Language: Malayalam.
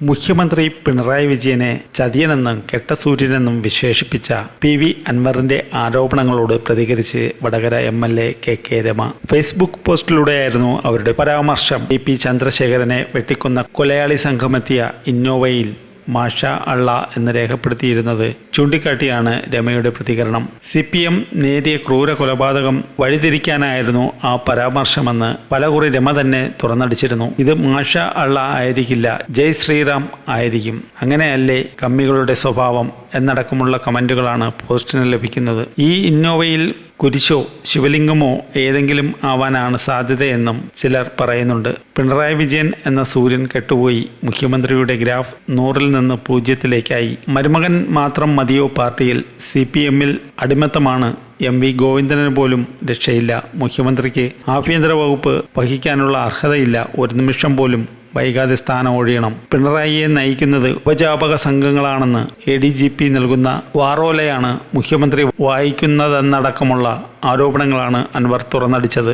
മുഖ്യമന്ത്രി പിണറായി വിജയനെ ചതിയനെന്നും കെട്ടസൂര്യനെന്നും വിശേഷിപ്പിച്ച പി വി അൻവറിന്റെ ആരോപണങ്ങളോട് പ്രതികരിച്ച് Vadakara M L A K K Rama. Facebook പോസ്റ്റിലൂടെയായിരുന്നു അവരുടെ പരാമർശം. ഡി പി ചന്ദ്രശേഖരനെ വെട്ടിക്കൊന്ന കൊലയാളി സംഘമെത്തിയ ഇന്നോവയിൽ മാഷ അള്ള എന്ന് രേഖപ്പെടുത്തിയിരുന്നത്. ചൂണ്ടിക്കാട്ടിയാണ് രമയുടെ പ്രതികരണം. സി പി എം നേരിയ ക്രൂര കൊലപാതകം വഴിതിരിക്കാനായിരുന്നു ആ പരാമർശമെന്ന് പലകുറി രമ തന്നെ തുറന്നടിച്ചിരുന്നു. ഇത് മാഷ അള്ള ആയിരിക്കില്ല ജയ് ശ്രീറാം ആയിരിക്കും. അങ്ങനെയല്ലേ കമ്മികളുടെ സ്വഭാവം എന്നടക്കമുള്ള കമന്റുകളാണ് പോസ്റ്റിന് ലഭിക്കുന്നത്. ഈ ഇന്നോവയിൽ കുരിശോ ശിവലിംഗമോ ഏതെങ്കിലും ആവാനാണ് സാധ്യതയെന്നും ചിലർ പറയുന്നുണ്ട്. പിണറായി വിജയൻ എന്ന സൂര്യൻ കെട്ടുപോയി. മുഖ്യമന്ത്രിയുടെ ഗ്രാഫ് നൂറിൽ നിന്ന് പൂജ്യത്തിലേക്കായി. മരുമകൻ മാത്രം മതിയോ പാർട്ടിയിൽ? സി പി എമ്മിൽ അടിമത്തമാണ്. എം വി ഗോവിന്ദന് പോലും രക്ഷയില്ല. മുഖ്യമന്ത്രിക്ക് ആഭ്യന്തര വകുപ്പ് വഹിക്കാനുള്ള അർഹതയില്ല. ഒരു നിമിഷം പോലും വൈകാതെ സ്ഥാനം ഒഴിയണം. പിണറായിയെ നയിക്കുന്നത് ഉപജാപക സംഘങ്ങളാണെന്ന് എ ഡി ജി പി നൽകുന്ന വാറോലയാണ് മുഖ്യമന്ത്രി വായിക്കുന്നതെന്നടക്കമുള്ള ആരോപണങ്ങളാണ് അൻവർ തുറന്നടിച്ചത്.